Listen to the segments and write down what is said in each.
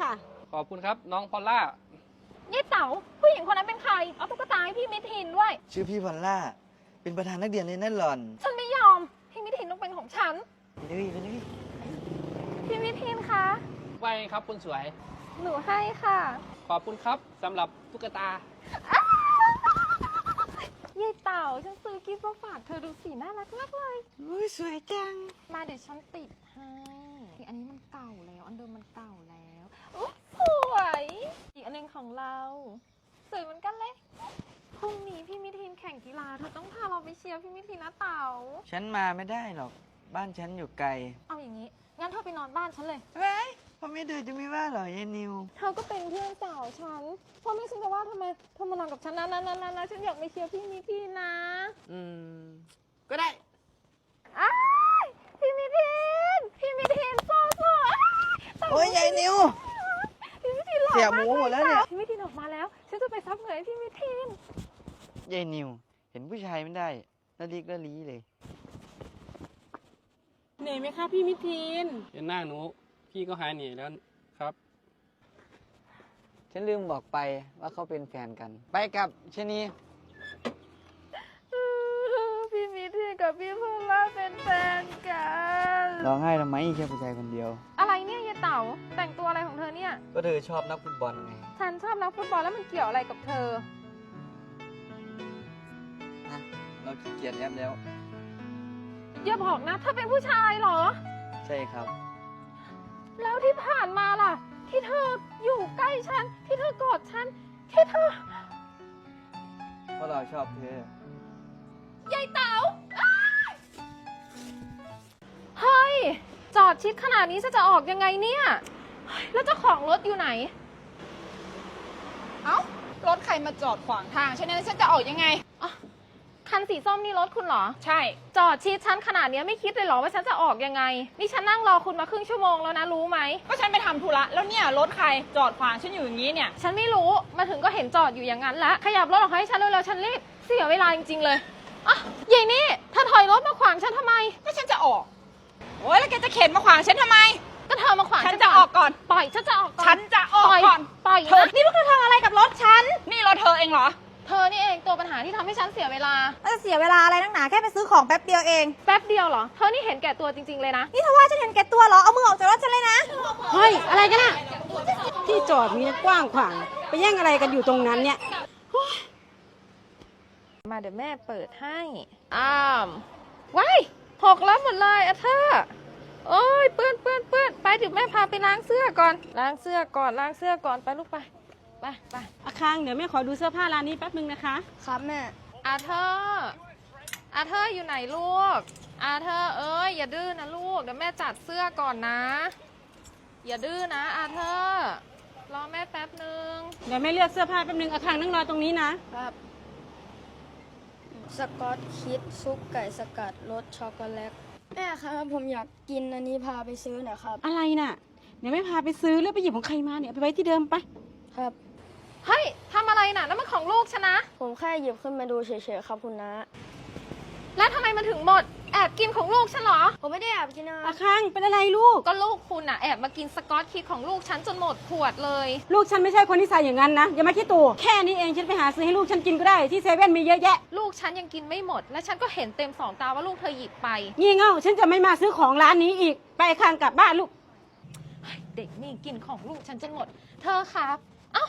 ค่ะ ขอบคุณครับน้องพอลล่ายี่เต๋าผู้หญิงคนนั้นเป็นใคร เอาตุ๊กตาให้พี่มิทินด้วย ชื่อพี่พอลล่า เป็นประธานนักเรียนเลยนั่นหล่อนฉันไม่ยอม พี่มิทินต้องเป็นของฉัน ไปเลยไปเลยพี่มิทินคะ ไวครับคุณสวย หนูให้ค่ะขอบคุณครับสำหรับตุ๊กตายี่เต่าฉันซื้อกิฟต์มาฝากเธอดูสีน่ารักมากเลย อุ้ยสวยจัง มาเดี๋ยวฉันติดให้อันนี้มันเก่าแล้ว อันเดิมมันเก่าแล้วอุ๊ยส วย อีกอันหนึงของเรา สวยเหมือนกันเลย พรุ่งนี้พี่มิทินแข่งกีฬาเธอต้องพาเราไปเชียร์พี่มิทินนะเต่าฉันมาไม่ได้หรอก บ้านฉันอยู่ไกล เอาอย่างนี้ งั้นเธอไปนอนบ้านฉันเลย เฮ้ยพ่อแม่เธอจะไม่ว่าเหรอยายนิว เธอก็เป็นเพื่อนสาวฉัน พ่อแม่ฉันจะว่าทำไมเธอมานอนกับฉันนะนะนะนะนะฉันอยากไปเชียร์พี่มิทินนะอืม ก็ได้ อ้ายพี่มิทิน พี่มิทินโซ่โซ่อ้ายโอ้ยยายนิวพี่มิทินหล่อเสียหมามูกหมดแล้วเนี่ย พี่มิทินออกมาแล้ว ฉันจะไปซับเหงื่อให้พี่มิทิน ยายนิว เห็นผู้ชายไม่ได้ละลิกละลีเลย เหนื่อยไหมคะพี่มิทีนเห็นหน้าหนู พี่ก็หายหนีแล้วครับ ฉันลืมบอกไปว่าเขาเป็นแฟนกัน ไปกับชะนี พี่มิทินกับพี่พลล่าเป็นแฟนกันร้องไห้ทำไมแค่ผู้ชายคนเดียว อะไรเนี่ยยายเต๋าแต่งตัวอะไรของเธอเนี่ย ก็เธอชอบนักฟุตบอลไงฉันชอบนักฟุตบอลแล้วมันเกี่ยวอะไรกับเธอนะเราขี้เกียจแอปแล้ว อย่าบอกนะเธอเป็นผู้ชายเหรอ ใช่ครับ แล้วที่ผ่านมาล่ะ ที่เธออยู่ใกล้ฉัน ที่เธอกอดฉัน ที่เธอเพราะเราชอบเธอ ยายเต๋าอ้าย เฮ้ย จอดชิดขนาดนี้ฉันจะออกยังไงเนี่ยเฮ้ยแล้วเจ้าของรถอยู่ไหน เอ้ารถใครมาจอดขวางทางฉะนั้นฉันจะออกยังไงคันสีส้มนี่รถคุณเหรอ ใช่ จอดชิดฉันขนาดเนี้ยไม่คิดเลยเหรอว่าฉันจะออกยังไง นี่ฉันนั่งรอคุณมาครึ่งชั่วโมงแล้วนะรู้ไหม ก็ฉันไปทำธุระแล้วเนี่ยรถใครจอดขวางฉันอยู่อย่างนี้เนี่ย ฉันไม่รู้มาถึงก็เห็นจอดอยู่อย่างนั้นแล้วขยับรถออกให้ฉันเร็วๆฉันรีบเสียเวลาจริงๆเลยอะยายนี่เธอถอยรถมาขวางฉันทำไม ก็ฉันจะออกโอ้ยแล้วแกจะเข็นมาขวางฉันทำไม ก็เธอมาขวางฉันจะออกก่อน ปล่อยฉันจะออกก่อนฉันจะออกปล่อยก่อน ปล่อยเธอนะนี่พวกเธอทำอะไรกับรถฉัน นี่รถเธอเองเหรอ เธอนี่เองตัวปัญหาที่ทำให้ฉันเสียเวลา แล้วจะเสียเวลาอะไรนักหนาแค่ไปซื้อของแป๊บเดียวเอง แป๊บเดียวเหรอ เธอนี่เห็นแก่ตัวจริง ๆเลยนะ นี่เธอว่าฉันเห็นแก่ตัวเหรอ เอามือออกจากรถฉันเลยนะ เฮ้ย อะไรกันอะที่จอดมีนะกว้างขวาง ไปแย่งอะไรกันอยู่ตรงนั้นเนี่ย มาเดี๋ยวแม่เปิดให้ อ้ามว้าย หกแล้วหมดเลยอะเธอโอ้ยเปื้อนเปื้อนเปื้อนไปเดี๋ยวแม่พาไปล้างเสื้อก่อน ล้างเสื้อก่อนล้างเสื้อก่อนไปลูกไปไปไปอาคังเดี๋ยวแม่ขอดูเสื้อผ้าร้านนี้แป๊บนึงนะคะ ครับแม่อาเธอร์อาเธอร์อยู่ไหนลูกอาเธอร์เอ้ยอย่าดื้อนะลูกเดี๋ยวแม่จัดเสื้อก่อนนะ อย่าดื้อนะอาเธอร์รอแม่แป๊บนึงเดี๋ยวแม่เลือกเสื้อผ้าแป๊บนึงอาคังนั่งรอตรงนี้นะครับ สกอตคิดซุปไก่สกัดรสช็อกโกแลตแม่ครับผมอยากกินอันนี้พาไปซื้อหน่อยครับ อะไรน่ะเดี๋ยวแม่พาไปซื้อแล้วไปหยิบของใครมาเนี่ยเอาไปไว้ที่เดิมไป ครับ เฮ้ยทำอะไรน่ะนั่นมันของลูกฉันนะ ผมแค่หยิบขึ้นมาดูเฉยๆครับคุณน้าแล้วทำไมมันถึงหมด แอบกินของลูกฉันเหรอ ผมไม่ได้แอบกินนะอาคังเป็นอะไรลูก ก็ลูกคุณน่ะแอบมากินสกอตคิดของลูกฉันจนหมดขวดเลย ลูกฉันไม่ใช่คนที่ใส่อย่างนั้นนะ อย่ามาคิดตัวแค่นี้เองฉันไปหาซื้อให้ลูกฉันกินก็ได้ที่เซเว่นมีเยอะแยะ ลูกฉันยังกินไม่หมด และฉันก็เห็นเต็มสองตาว่าลูกเธอหยิบไป งี่เง่าฉันจะไม่มาซื้อของร้านนี้อีก ไปอาคังกลับบ้านลูก เด็กนี่กินของลูกฉันจนหมด เธอครับ เอ้า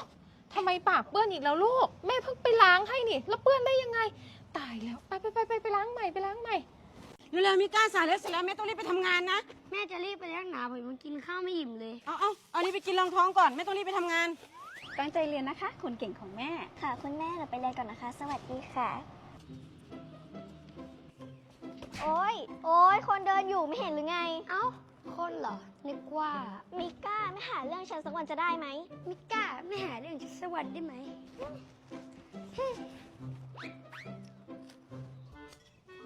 ทำไมปากเปื้อนอีกแล้วลูก แม่เพิ่งไปล้างให้นี่ แล้วเปื้อนได้ยังไง ตายแล้ว ไปไปไปไปไปล้างใหม่ไปล้างใหม่ เร็วๆมีก้าสายแล้วเสร็จแล้วแม่ต้องรีบไปทำงานนะ แม่จะรีบไปยักหนาผมมันกินข้าวไม่อิ่มเลย เอาเอาเอานี่ไปกินรองท้องก่อนแม่ต้องรีบไปทำงาน ตั้งใจเรียนนะคะ คนเก่งของแม่ ค่ะ คุณแม่เราไปเรียนก่อนนะคะ สวัสดีค่ะ โอ้ย โอ้ยคนเดินอยู่ไม่เห็นหรือไง เอ้า คนเหรอ นึกว่า มิก้าไม่หาเรื่องฉันสักวันจะได้ไหม มิก้าไม่หาเรื่องฉันสักวันได้ไหม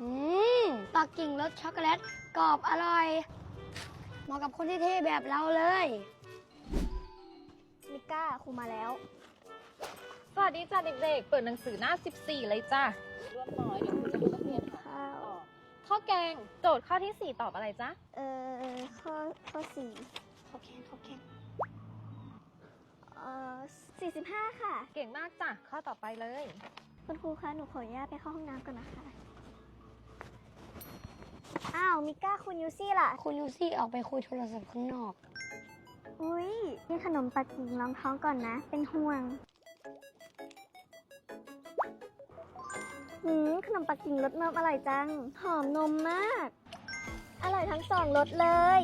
อืม ปักกิ่งรสช็อกโกแลตกรอบอร่อย เหมาะกับคนที่เท่แบบเราเลยมิก้าครูมาแล้ว สวัสดีจ้าเด็กๆ เปิดหนังสือหน้า 14 เลยจ้าร่วมน้อยเดี๋ยวครูจะดูนักเรียนหาข้าว ข้อแกงโจทย์ข้อที่ 4 ตอบอะไรจ๊ะเอ่อข้อข้อสี่เขาแข่งเขาแข่งเอ่อ45ค่ะ เก่งมากจ้ะข้อต่อไปเลย คุณครูคะ หนูขออนุญาตไปเข้าห้องน้ำก่อนนะคะ อ้าวมิก้าคุณยูซี่ล่ะ คุณยูซี่ออกไปคุยโทรศัพท์ข้างนอก อุ้ยนี่ขนมปักกิ่งรองท้องก่อนนะ เป็นห่วงหืมขนมปักกิ่งรสนมอร่อยจัง หอมนมมาก อร่อยทั้งสองรสเลย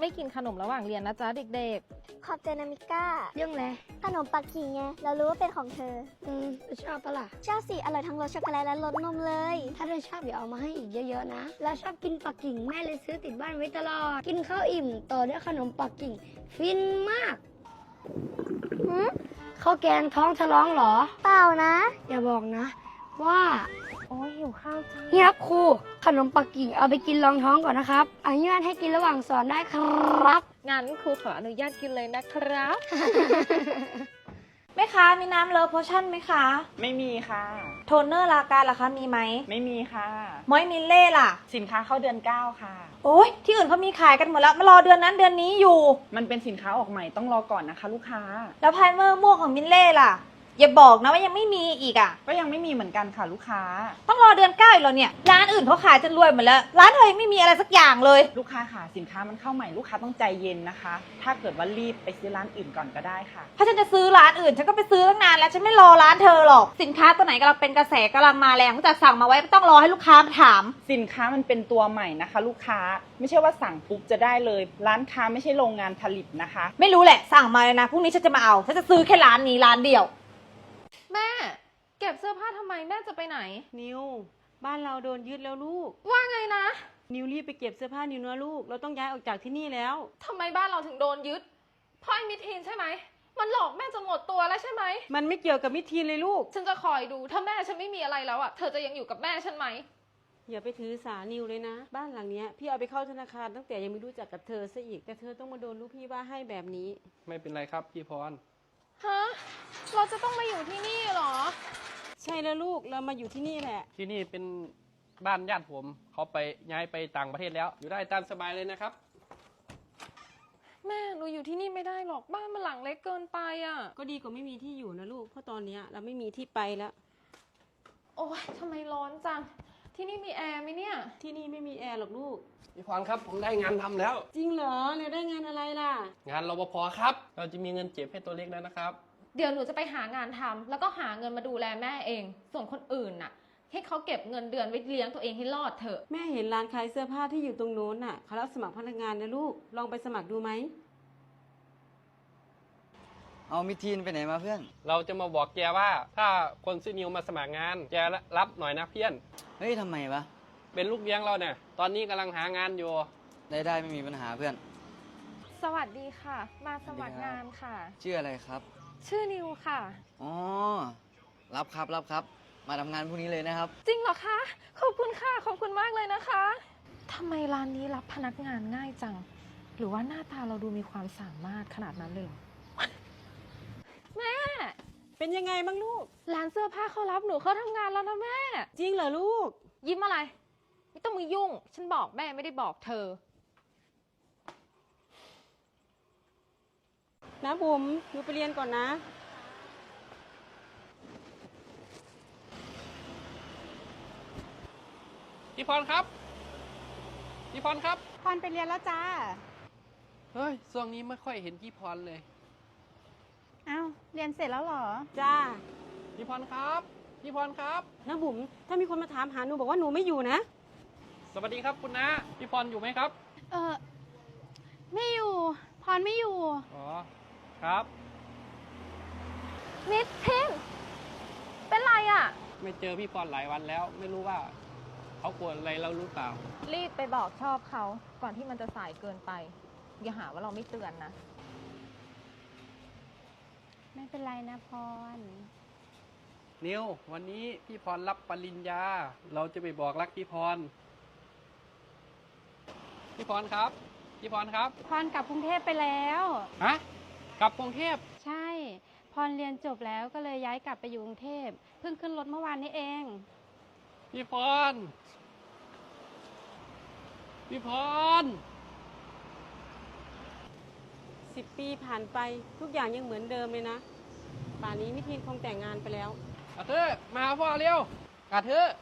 ไม่กินขนมระหว่างเรียนนะจ๊ะเด็กขอบใจนะมิก้าเรื่องอะไรขนมปักกิ่งไง เรารู้ว่าเป็นของเธอ อืมชอบปะล่ะ ชอบสิ อร่อยทั้งรสช็อกโกแลตและรสนมเลย ถ้าเธอชอบอย่าเอามาให้อีกเยอะๆนะ แล้วชอบกินปักกิ่งแม่เลยซื้อติดบ้านไว้ตลอด กินข้าวอิ่มต่อด้วยขนมปักกิ่ง ฟินมากหืม ข้าวแกงท้องทะร้องเหรอ เปล่านะ อย่าบอกนะ ว่าๆโอ้ยหิวข้าวจังเฮียครับครูขนมปักกิ่งเอาไปกินรองท้องก่อนนะครับอนุญาตให้กินระหว่างสอนได้ครับงั้นครูขออนุญาตกินเลยนะครับ แม่ค้ามีน้ำเลิฟโพชั่นไหมคะ ไม่มีค่ะ โทนเนอร์ลาการล่ะคะมีไหมไม่มีค่ะ มอยมิลเล่ล่ะ สินค้าเข้าเดือน9ค่ะ โอ้ยที่อื่นเขามีขายกันหมดแล้วมารอเดือนนั้นเดือนนี้อยู่ มันเป็นสินค้าออกใหม่ต้องรอก่อนนะคะ ลูกค้า แล้วไพรเมอร์ม่วงของมิลเล่ล่ะ อย่าบอกนะว่ายังไม่มีอีกอะ ก็ยังไม่มีเหมือนกันค่ะลูกค้า ต้องรอเดือนเก้าอีกแล้วเนี่ย ร้านอื่นเขาขายจนรวยหมดแล้ว ร้านเธอยังไม่มีอะไรสักอย่างเลย ลูกค้าค่ะสินค้ามันเข้าใหม่ลูกค้าต้องใจเย็นนะคะ ถ้าเกิดว่ารีบไปซื้อร้านอื่นก่อนก็ได้ค่ะ ถ้าฉันจะซื้อร้านอื่น ฉันก็ไปซื้อตั้งนานแล้วฉันไม่รอร้านเธอหรอก สินค้าตัวไหนกำลังเป็นกระแสกำลังมาแรงก็จะสั่งมาไว้ไม่ต้องรอให้ลูกค้ามาถาม สินค้ามันเป็นตัวใหม่นะคะ ลูกค้าไม่ใช่ว่าสั่งปุ๊บจะได้เลย ร้านค้าไม่ใช่โรงงานผลิตนะคะ ไม่รู้แหละสั่งมาเลยนะพรุ่งนี้ฉันจะมาเอาฉันจะซื้อแค่ร้านนี้ร้านเดียว แม่ เก็บเสื้อผ้าทำไมแม่จะไปไหน นิว บ้านเราโดนยึดแล้วลูก ว่าไงนะนิวรีบไปเก็บเสื้อผ้านิวนะลูก เราต้องย้ายออกจากที่นี่แล้ว ทำไมบ้านเราถึงโดนยึดเพราะไอ้มิทีนใช่ไหม มันหลอกแม่จนหมดตัวแล้วใช่ไหม มันไม่เกี่ยวกับมิทีนเลยลูก ฉันจะคอยดูถ้าแม่ฉันไม่มีอะไรแล้วอะเธอจะยังอยู่กับแม่ฉันไหม อย่าไปถือสานิวเลยนะ บ้านหลังเนี้ยพี่เอาไปเข้าธนาคารตั้งแต่ยังไม่รู้จักกับเธอซะอีก แต่เธอต้องมาโดนลูกพี่ว่าให้แบบนี้ ไม่เป็นไรครับพี่พร ฮะ เราจะต้องมาอยู่ที่นี่เหรอใช่ แล้วลูกเรามาอยู่ที่นี่แหละ ที่นี่เป็นบ้านญาติผมเขาไปย้ายไปต่างประเทศแล้ว อยู่ได้ตามสบายเลยนะครับ แม่หนูอยู่ที่นี่ไม่ได้หรอกบ้านมันหลังเล็กเกินไปอะ ก็ดีกว่าไม่มีที่อยู่นะลูกเพราะตอนเนี้ยเราไม่มีที่ไปแล้ว โอ๊ยทำไมร้อนจัง ที่นี่มีแอร์ไหมเนี่ย ที่นี่ไม่มีแอร์หรอกลูก พี่พรครับ ผมได้งานทำแล้ว จริงเหรอเนี่ยได้งานอะไรล่ะ งานรปภครับ เราจะมีเงินเจ็บให้ตัวเล็กแล้วนะครับ เดี๋ยวหนูจะไปหางานทำแล้วก็หาเงินมาดูแลแม่เอง ส่วนคนอื่นน่ะ ให้เขาเก็บเงินเดือนไว้เลี้ยงตัวเองให้รอดเถอะ แม่เห็นร้านขายเสื้อผ้าที่อยู่ตรงโน้นน่ะเขารับสมัครพนักงานนะลูก ลองไปสมัครดูไหม เอามิทีนไปไหนมาเพื่อน เราจะมาบอกแกว่า ถ้าคนซื้อนิวมาสมัครงาน แกรับหน่อยนะเพื่อน เฮ้ยทำไมวะเป็นลูกเลี้ยงเราเนี่ย ตอนนี้กำลังหางานอยู่ ได้ได้ไม่มีปัญหาเพื่อน สวัสดีค่ะ มาสมัครงานค่ะ ชื่ออะไรครับ ชื่อนิวค่ะ อ๋อ รับครับรับครับ มาทำงานพรุ่งนี้เลยนะครับ จริงเหรอคะ ขอบคุณค่ะ ขอบคุณมากเลยนะคะทำไมร้านนี้รับพนักงานง่ายจัง หรือว่าหน้าตาเราดูมีความสามารถขนาดนั้นเลยเหรอ แม่ เป็นยังไงบ้างลูก ร้านเสื้อผ้าเขารับหนูเข้าทำงานแล้วนะแม่ จริงเหรอลูก ยิ้มอะไร ไม่ต้องมายุ่ง ฉันบอกแม่ไม่ได้บอกเธอ นะบุ๋มหนูไปเรียนก่อนนะ พี่พรครับ พี่พรครับ พรไปเรียนแล้วจ้า เฮ้ยช่วงนี้ไม่ค่อยเห็นพี่พรเลย อ้าว เรียนเสร็จแล้วเหรอ จ้า พี่พรครับ พี่พรครับ นะบุ๋มถ้ามีคนมาถามหาหนูบอกว่าหนูไม่อยู่นะ สวัสดีครับคุณนะพี่พรอยู่ไหมครับ เออ ไม่อยู่ พรไม่อยู่ อ๋อ ครับนิดเทนเป็นไรอะ่ะ ไม่เจอพี่พรหลายวันแล้ว ไม่รู้ว่าเขากลัวอะไรเรารู้เปล่า รีบไปบอกชอบเขาก่อนที่มันจะสายเกินไป อย่าหาว่าเราไม่เตือนนะ ไม่เป็นไรนะพร นิววันนี้พี่พรรับปริญญา เราจะไปบอกรักพี่พร พี่พรครับ พี่พรครับ พรกลับกรุงเทพไปแล้ว ฮะ กลับกรุงเทพใช่พรเรียนจบแล้วก็เลยย้ายกลับไปอยู่กรุงเทพเพิ่งขึ้นรถเมื่อวานนี้เอง พี่พร พี่พร สิบปีผ่านไปทุกอย่างยังเหมือนเดิมเลยนะ ป่านนี้มิทีนคงแต่งงานไปแล้วอาเธอร์มาหาพ่อเร็วอาเธอร์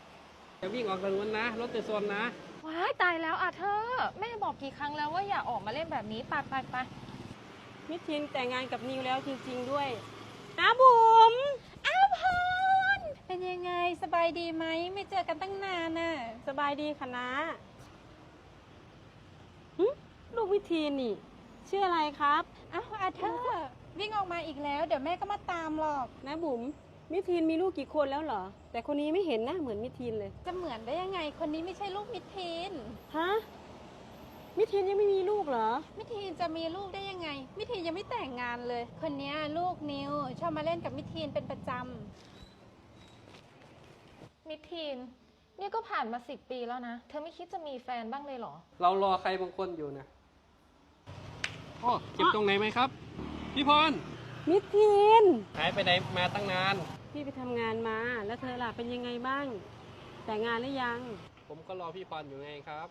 อย่าวิ่งออกถนนนะ รถจะชนนะ ว้ายตายแล้วอะเธอ แม่บอกกี่ครั้งแล้วว่าอย่าออกมาเล่นแบบนี้ไปไปไป มิทีนแต่งงานกับนิวแล้วจริงๆด้วยนะบุ๋มอ้าวพรเป็นยังไงสบายดีไหมไม่เจอกันตั้งนานน่ะสบายดีคะนะหึลูกมิทีนนี่ ชื่ออะไรครับอ้าวอาเธอร์วิ่งออกมาอีกแล้ว เดี๋ยวแม่ก็มาตามหรอก นะบุ๋มมิทีนมีลูกกี่คนแล้วเหรอ แต่คนนี้ไม่เห็นหน้าเหมือนมิทีนเลยจะเหมือนได้ยังไง คนนี้ไม่ใช่ลูกมิทีน ฮะ มิทีนยังไม่มีลูกเหรอ มิทีนจะมีลูกได้ยังไง มิทีนยังไม่แต่งงานเลย คนเนี้ยลูกนิวชอบมาเล่นกับมิทีนเป็นประจำมิทีนนี่ก็ผ่านมาสิบปีแล้วนะ เธอไม่คิดจะมีแฟนบ้างเลยเหรอ เรารอใครบางคนอยู่นะพ่อเจ็บตรงไหนไหมครับ พี่พร มิทีนหายไปไหนมาตั้งนาน พี่ไปทำงานมา แล้วเธอล่ะเป็นยังไงบ้าง แต่งงานหรือยัง ผมก็รอพี่พรอยู่ไงครับ